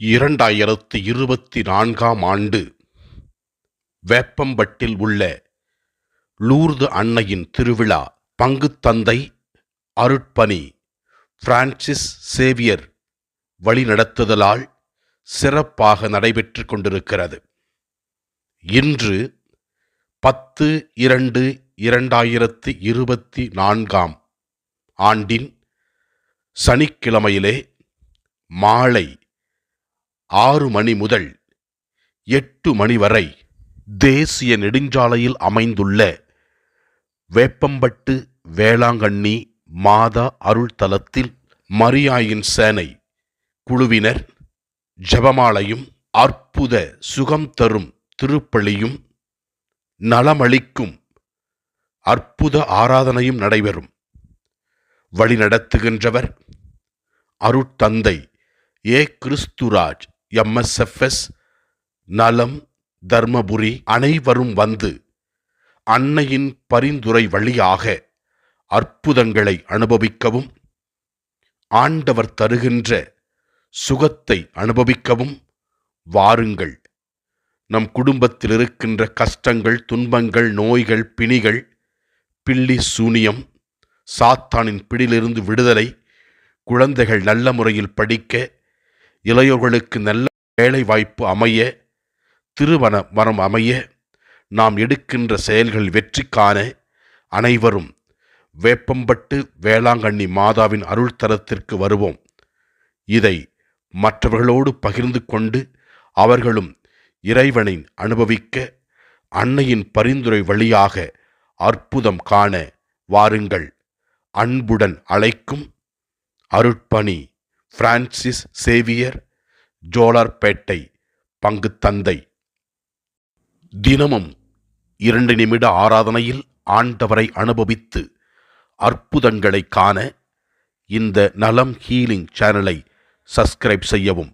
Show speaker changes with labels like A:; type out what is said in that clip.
A: இரண்டாயிரத்து இருபத்தி நான்காம் ஆண்டு வேப்பம்பட்டில் உள்ள லூர்து அன்னையின் திருவிழா பங்குத்தந்தை அருட்பணி பிரான்சிஸ் சேவியர் வழிநடத்துதலால் சிறப்பாக நடைபெற்றுக் கொண்டிருக்கிறது. இன்று பத்து இரண்டு இரண்டாயிரத்து இருபத்தி நான்காம் ஆண்டின் சனிக்கிழமையிலே மாலை ஆறு மணி முதல் எட்டு மணி வரை தேசிய நெடுஞ்சாலையில் அமைந்துள்ள வேப்பம்பட்டு வேளாங்கண்ணி மாதா அருள்தலத்தில் மரியாயின் சேனை குழுவினர் ஜெபமாலையும் அற்புத சுகம் தரும் திருப்பலியும் நலமளிக்கும் அற்புத ஆராதனையும் நடைபெறும். வழிநடத்துகின்றவர் அருட்தந்தை ஏ கிறிஸ்துராஜ். எம்எஸ்எஃப்எஸ் நலம் தர்மபுரி அனைவரும் வந்து அன்னையின் பரிந்துரை வழியாக அற்புதங்களை அனுபவிக்கவும் ஆண்டவர் தருகின்ற சுகத்தை அனுபவிக்கவும் வாருங்கள். நம் குடும்பத்தில் இருக்கின்ற கஷ்டங்கள் துன்பங்கள் நோய்கள் பிணிகள் பில்லி சூனியம் சாத்தானின் பிடியிலிருந்து விடுதலை குழந்தைகள் நல்ல முறையில் படிக்க இளையோர்களுக்கு நல்ல வேலை வாய்ப்பு அமைய திருவன மரம் அமைய நாம் எடுக்கின்ற செயல்கள் வெற்றி காண அனைவரும் வேப்பம்பட்டு வேளாங்கண்ணி மாதாவின் அருள் தரத்திற்கு வருவோம். இதை மற்றவர்களோடு பகிர்ந்து கொண்டு அவர்களும் இறைவனை அனுபவிக்க அன்னையின் பரிந்துரை வழியாக அற்புதம் காண வாருங்கள். அன்புடன் அழைக்கும் அருட்பணி பிரான்சிஸ் சேவியர் ஜோலார்பேட்டை பங்குத்தந்தை தினமும் இரண்டு நிமிட ஆராதனையில் ஆண்டவரை அனுபவித்து அற்புதங்களை காண இந்த நலம் ஹீலிங் சேனலை சப்ஸ்கிரைப் செய்யவும்.